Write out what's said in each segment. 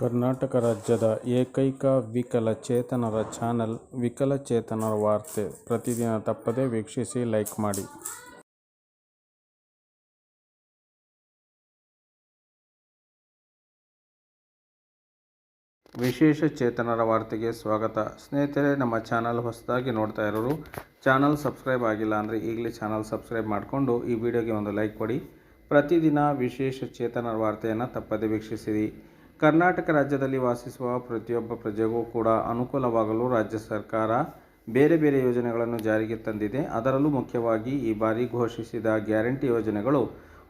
ಕರ್ನಾಟಕ ರಾಜ್ಯದ ಏಕೈಕ ವಿಕಲಚೇತನರ ಚಾನೆಲ್ ವಿಕಲಚೇತನರ ವಾರ್ತೆ. ಪ್ರತಿದಿನ ತಪ್ಪದೇ ವೀಕ್ಷಿಸಿ, ಲೈಕ್ ಮಾಡಿ. ವಿಶೇಷ ಚೇತನರ ವಾರ್ತೆಗೆ ಸ್ವಾಗತ. ಸ್ನೇಹಿತರೆ, ನಮ್ಮ ಚಾನಲ್ ಹೊಸದಾಗಿ ನೋಡ್ತಾ ಇರೋರು, ಚಾನಲ್ ಸಬ್ಸ್ಕ್ರೈಬ್ ಆಗಿಲ್ಲ ಅಂದರೆ ಈಗಲೇ ಚಾನಲ್ ಸಬ್ಸ್ಕ್ರೈಬ್ ಮಾಡಿಕೊಂಡು ಈ ವಿಡಿಯೋಗೆ ಒಂದು ಲೈಕ್ ಕೊಡಿ. ಪ್ರತಿದಿನ ವಿಶೇಷ ಚೇತನರ ವಾರ್ತೆಯನ್ನು ತಪ್ಪದೇ ವೀಕ್ಷಿಸಿರಿ. ಕರ್ನಾಟಕ ರಾಜ್ಯದಲ್ಲಿ ವಾಸಿಸುವ ಪ್ರತಿಯೊಬ್ಬ ಪ್ರಜೆಗೂ ಕೂಡ ಅನುಕೂಲವಾಗಲು ರಾಜ್ಯ ಸರ್ಕಾರ ಬೇರೆ ಬೇರೆ ಯೋಜನೆಗಳನ್ನು ಜಾರಿಗೆ ತಂದಿದೆ. ಅದರಲ್ಲೂ ಮುಖ್ಯವಾಗಿ ಈ ಬಾರಿ ಘೋಷಿಸಿದ ಗ್ಯಾರಂಟಿ ಯೋಜನೆಗಳು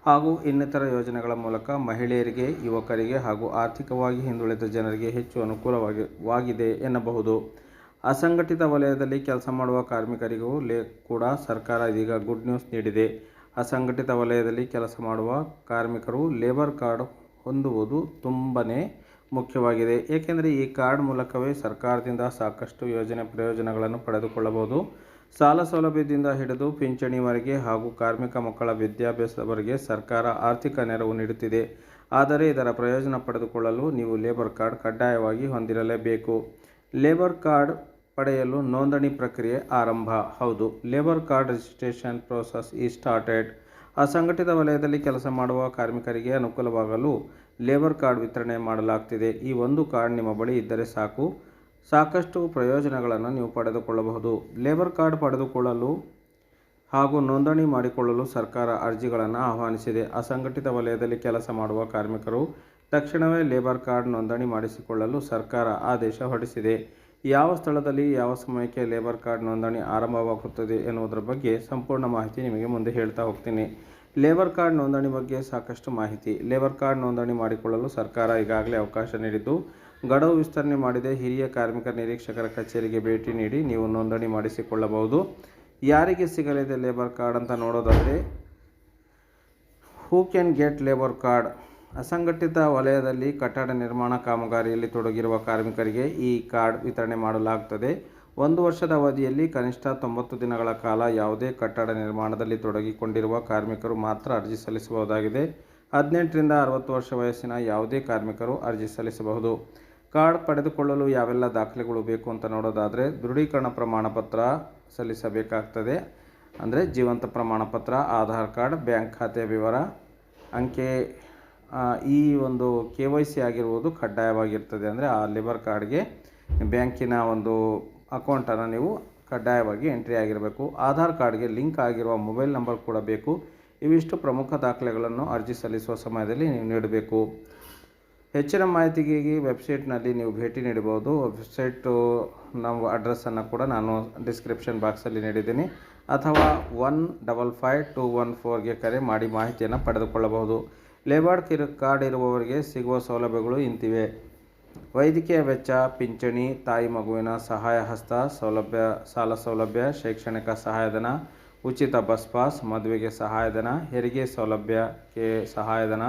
ಹಾಗೂ ಇನ್ನಿತರ ಯೋಜನೆಗಳ ಮೂಲಕ ಮಹಿಳೆಯರಿಗೆ, ಯುವಕರಿಗೆ ಹಾಗೂ ಆರ್ಥಿಕವಾಗಿ ಹಿಂದುಳಿದ ಜನರಿಗೆ ಹೆಚ್ಚು ಅನುಕೂಲವಾಗಿ ವಾಗಿದೆ ಎನ್ನಬಹುದು. ಅಸಂಘಟಿತ ವಲಯದಲ್ಲಿ ಕೆಲಸ ಮಾಡುವ ಕಾರ್ಮಿಕರಿಗೂ ಕೂಡ ಸರ್ಕಾರ ಇದೀಗ ಗುಡ್ ನ್ಯೂಸ್ ನೀಡಿದೆ. ಅಸಂಘಟಿತ ವಲಯದಲ್ಲಿ ಕೆಲಸ ಮಾಡುವ ಕಾರ್ಮಿಕರು ಲೇಬರ್ ಕಾರ್ಡ್ ಹೊಂದುವುದು ತುಂಬನೇ ಮುಖ್ಯವಾಗಿದೆ. ಏಕೆಂದರೆ ಈ ಕಾರ್ಡ್ ಮೂಲಕವೇ ಸರ್ಕಾರದಿಂದ ಸಾಕಷ್ಟು ಯೋಜನೆ ಪ್ರಯೋಜನಗಳನ್ನು ಪಡೆದುಕೊಳ್ಳಬಹುದು. ಸಾಲ ಸೌಲಭ್ಯದಿಂದ ಹಿಡಿದು ಪಿಂಚಣಿವರೆಗೆ ಹಾಗೂ ಕಾರ್ಮಿಕ ಮಕ್ಕಳ ವಿದ್ಯಾಭ್ಯಾಸದವರೆಗೆ ಸರ್ಕಾರ ಆರ್ಥಿಕ ನೆರವು ನೀಡುತ್ತಿದೆ. ಆದರೆ ಇದರ ಪ್ರಯೋಜನ ಪಡೆದುಕೊಳ್ಳಲು ನೀವು ಲೇಬರ್ ಕಾರ್ಡ್ ಕಡ್ಡಾಯವಾಗಿ ಹೊಂದಿರಲೇಬೇಕು. ಲೇಬರ್ ಕಾರ್ಡ್ ಪಡೆಯಲು ನೋಂದಣಿ ಪ್ರಕ್ರಿಯೆ ಆರಂಭ. ಹೌದು, ಲೇಬರ್ ಕಾರ್ಡ್ ರಿಜಿಸ್ಟ್ರೇಷನ್ ಪ್ರೋಸೆಸ್ ಈ ಸ್ಟಾರ್ಟೆಡ್ ಅಸಂಘಟಿತ ವಲಯದಲ್ಲಿ ಕೆಲಸ ಮಾಡುವ ಕಾರ್ಮಿಕರಿಗೆ ಅನುಕೂಲವಾಗಲು ಲೇಬರ್ ಕಾರ್ಡ್ ವಿತರಣೆ ಮಾಡಲಾಗ್ತಿದೆ. ಈ ಒಂದು ಕಾರ್ಡ್ ನಿಮ್ಮ ಬಳಿ ಇದ್ದರೆ ಸಾಕು. ಸಾಕಷ್ಟು ಪ್ರಯೋಜನಗಳನ್ನು ನೀವು ಪಡೆದುಕೊಳ್ಳಬಹುದು. ಲೇಬರ್ ಕಾರ್ಡ್ ಪಡೆದುಕೊಳ್ಳಲು ಹಾಗೂ ನೋಂದಣಿ ಮಾಡಿಕೊಳ್ಳಲು ಸರ್ಕಾರ ಅರ್ಜಿಗಳನ್ನು ಆಹ್ವಾನಿಸಿದೆ. ಅಸಂಘಟಿತ ವಲಯದಲ್ಲಿ ಕೆಲಸ ಮಾಡುವ ಕಾರ್ಮಿಕರು ತಕ್ಷಣವೇ ಲೇಬರ್ ಕಾರ್ಡ್ ನೋಂದಣಿ ಮಾಡಿಸಿಕೊಳ್ಳಲು ಸರ್ಕಾರ ಆದೇಶ ಹೊರಡಿಸಿದೆ. ಯಾವ ಸ್ಥಳದಲ್ಲಿ ಯಾವ ಸಮಯಕ್ಕೆ ಲೇಬರ್ ಕಾರ್ಡ್ ನೋಂದಣಿ ಆರಂಭವಾಗುತ್ತದೆ ಎನ್ನುವುದರ ಬಗ್ಗೆ ಸಂಪೂರ್ಣ ಮಾಹಿತಿ ನಿಮಗೆ ಮುಂದೆ ಹೇಳ್ತಾ ಹೋಗ್ತೀನಿ. ಲೇಬರ್ ಕಾರ್ಡ್ ನೋಂದಣಿ ಬಗ್ಗೆ ಸಾಕಷ್ಟು ಮಾಹಿತಿ. ಲೇಬರ್ ಕಾರ್ಡ್ ನೋಂದಣಿ ಮಾಡಿಕೊಳ್ಳಲು ಸರ್ಕಾರ ಈಗಾಗಲೇ ಅವಕಾಶ ನೀಡಿದ್ದು, ಗಡುವು ವಿಸ್ತರಣೆ ಮಾಡಿದೆ. ಹಿರಿಯ ಕಾರ್ಮಿಕ ನಿರೀಕ್ಷಕರ ಕಚೇರಿಗೆ ಭೇಟಿ ನೀಡಿ ನೀವು ನೋಂದಣಿ ಮಾಡಿಸಿಕೊಳ್ಳಬಹುದು. ಯಾರಿಗೆ ಸಿಗಲಿದೆ ಲೇಬರ್ ಕಾರ್ಡ್ ಅಂತ ನೋಡೋದಾದರೆ who can get labour card ಅಸಂಘಟಿತ ವಲಯದಲ್ಲಿ ಕಟ್ಟಡ ನಿರ್ಮಾಣ ಕಾಮಗಾರಿಯಲ್ಲಿ ತೊಡಗಿರುವ ಕಾರ್ಮಿಕರಿಗೆ ಈ ಕಾರ್ಡ್ ವಿತರಣೆ ಮಾಡಲಾಗುತ್ತದೆ. ಒಂದು ವರ್ಷದ ಅವಧಿಯಲ್ಲಿ ಕನಿಷ್ಠ ತೊಂಬತ್ತು ದಿನಗಳ ಕಾಲ ಯಾವುದೇ ಕಟ್ಟಡ ನಿರ್ಮಾಣದಲ್ಲಿ ತೊಡಗಿಕೊಂಡಿರುವ ಕಾರ್ಮಿಕರು ಮಾತ್ರ ಅರ್ಜಿ ಸಲ್ಲಿಸಬಹುದಾಗಿದೆ. ಹದಿನೆಂಟರಿಂದ ಅರವತ್ತು ವರ್ಷ ವಯಸ್ಸಿನ ಯಾವುದೇ ಕಾರ್ಮಿಕರು ಅರ್ಜಿ ಸಲ್ಲಿಸಬಹುದು. ಕಾರ್ಡ್ ಪಡೆದುಕೊಳ್ಳಲು ಯಾವೆಲ್ಲ ದಾಖಲೆಗಳು ಬೇಕು ಅಂತ ನೋಡೋದಾದರೆ, ದೃಢೀಕರಣ ಪ್ರಮಾಣ ಪತ್ರ ಸಲ್ಲಿಸಬೇಕಾಗ್ತದೆ. ಅಂದರೆ ಜೀವಂತ ಪ್ರಮಾಣ ಪತ್ರ, ಆಧಾರ್ ಕಾರ್ಡ್, ಬ್ಯಾಂಕ್ ಖಾತೆ ವಿವರ, ಅಂಕೆ ಈ ಒಂದು ಕೆ ವೈ ಸಿ ಆಗಿರುವುದು ಕಡ್ಡಾಯವಾಗಿರ್ತದೆ. ಅಂದರೆ ಆ ಲೇಬರ್ ಕಾರ್ಡ್ಗೆ ಬ್ಯಾಂಕಿನ ಒಂದು ಅಕೌಂಟನ್ನು ನೀವು ಕಡ್ಡಾಯವಾಗಿ ಎಂಟ್ರಿ ಆಗಿರಬೇಕು. ಆಧಾರ್ ಕಾರ್ಡ್ಗೆ ಲಿಂಕ್ ಆಗಿರುವ ಮೊಬೈಲ್ ನಂಬರ್ ಕೂಡ ಬೇಕು. ಇವಿಷ್ಟು ಪ್ರಮುಖ ದಾಖಲೆಗಳನ್ನು ಅರ್ಜಿ ಸಲ್ಲಿಸುವ ಸಮಯದಲ್ಲಿ ನೀವು ನೀಡಬೇಕು. ಹೆಚ್ಚಿನ ಮಾಹಿತಿಗಾಗಿ ವೆಬ್ಸೈಟ್ನಲ್ಲಿ ನೀವು ಭೇಟಿ ನೀಡಬಹುದು. ವೆಬ್ಸೈಟು ನಮ್ಮ ಅಡ್ರೆಸ್ಸನ್ನು ಕೂಡ ನಾನು ಡಿಸ್ಕ್ರಿಪ್ಷನ್ ಬಾಕ್ಸಲ್ಲಿ ನೀಡಿದ್ದೀನಿ. ಅಥವಾ one double five two one ಫೋರ್ಗೆ ಕರೆ ಮಾಡಿ ಮಾಹಿತಿಯನ್ನು ಪಡೆದುಕೊಳ್ಳಬಹುದು. ಲೇಬರ್ ಕಿರ್ ಕಾರ್ಡ್ ಇರುವವರಿಗೆ ಸಿಗುವ ಸೌಲಭ್ಯಗಳು ಇಂತಿವೆ. ವೈದ್ಯಕೀಯ ವೆಚ್ಚ, ಪಿಂಚಣಿ, ತಾಯಿ ಮಗುವಿನ ಸಹಾಯ ಹಸ್ತ, ಸೌಲಭ್ಯ, ಸಾಲ ಸೌಲಭ್ಯ, ಶೈಕ್ಷಣಿಕ ಸಹಾಯಧನ, ಉಚಿತ ಬಸ್ ಪಾಸ್, ಮದುವೆಗೆ ಸಹಾಯಧನ, ಹೆರಿಗೆ ಸೌಲಭ್ಯಕ್ಕೆ ಸಹಾಯಧನ,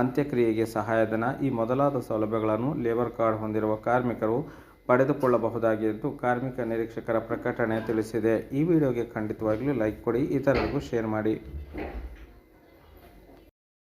ಅಂತ್ಯಕ್ರಿಯೆಗೆ ಸಹಾಯಧನ ಈ ಮೊದಲಾದ ಸೌಲಭ್ಯಗಳನ್ನು ಲೇಬರ್ ಕಾರ್ಡ್ ಹೊಂದಿರುವ ಕಾರ್ಮಿಕರು ಪಡೆದುಕೊಳ್ಳಬಹುದಾಗಿದ್ದು ಕಾರ್ಮಿಕ ನಿರೀಕ್ಷಕರ ಪ್ರಕಟಣೆ ತಿಳಿಸಿದೆ. ಈ ವಿಡಿಯೋಗೆ ಖಂಡಿತವಾಗಲೂ ಲೈಕ್ ಕೊಡಿ, ಇತರರಿಗೂ ಶೇರ್ ಮಾಡಿ.